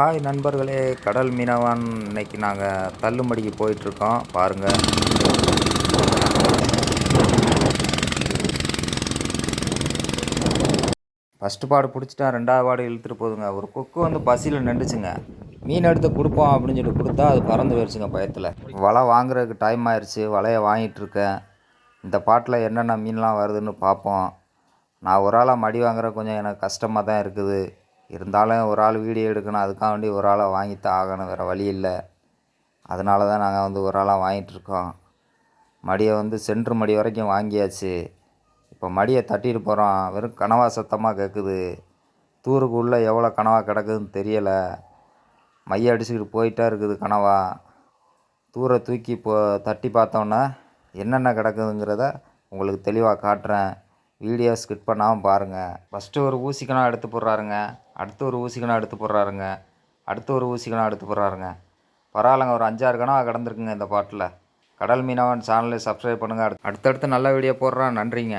Hi நண்பர்களே கடல் மீனவன். இன்னைக்கு நாங்கள் தள்ளுமடிக்கு போயிட்டுருக்கோம். பாருங்கள் ஃபஸ்ட்டு பாடு பிடிச்சிட்டா ரெண்டாவது பாடு இழுத்துட்டு போகுதுங்க ஒரு கொக்கு வந்து பசியில் நின்றுச்சுங்க. மீன் எடுத்து கொடுப்போம் அப்படின்னு சொல்லி கொடுத்தா அது பறந்து போயிடுச்சுங்க பயத்தில். வலை வாங்குறதுக்கு டைம் ஆயிடுச்சு வலையை வாங்கிட்டு இருக்கேன் இந்த பாட்டில் என்னென்ன மீன்லாம் வருதுன்னு பார்ப்போம். நான் ஒரு ஆளாக மடி வாங்குற கொஞ்சம் எனக்கு கஷ்டமாக தான் இருக்குது. இருந்தாலும் ஒரு ஆள் வீடியோ எடுக்கணும் அதுக்காக வேண்டி ஒரு ஆளாக வாங்கித்தான் ஆகணும் வேறு வழி இல்லை. அதனால தான் நாங்கள் வந்து ஒரு ஆளாக வாங்கிட்டுருக்கோம் மடியை வந்து சென்ட்ரு மடி வரைக்கும் வாங்கியாச்சு. இப்போ மடியை தட்டிட்டு போகிறோம் வெறும் கனவா சத்தமாக கேட்குது தூருக்கு உள்ளே எவ்வளோ கனவா கிடக்குதுன்னு தெரியலை. மைய அடிச்சுக்கிட்டு போயிட்டே இருக்குது கனவா. தூரை தூக்கி போ தட்டி பார்த்தோன்னே என்னென்ன கிடக்குதுங்கிறத உங்களுக்கு தெளிவாக காட்டுறேன். வீடியோ ஸ்கிப் பண்ணாமல் பாருங்கள் ஃபஸ்ட்டு ஒரு ஊசிக்கணம் எடுத்து போடுறாருங்க. அடுத்து ஒரு ஊசிக்கணம் எடுத்து போடுறாருங்க. அடுத்து ஒரு ஊசிக்கணம் எடுத்து போடுறாருங்க. பரவாயில்லைங்க ஒரு அஞ்சாறு கனவா கிடந்திருக்குங்க இந்த பாட்டில். கடல் மீனவன் சேனலை சப்ஸ்கிரைப் பண்ணுங்கள் அடுத்தடுத்து நல்ல வீடியோ போடுறான். நன்றிங்க.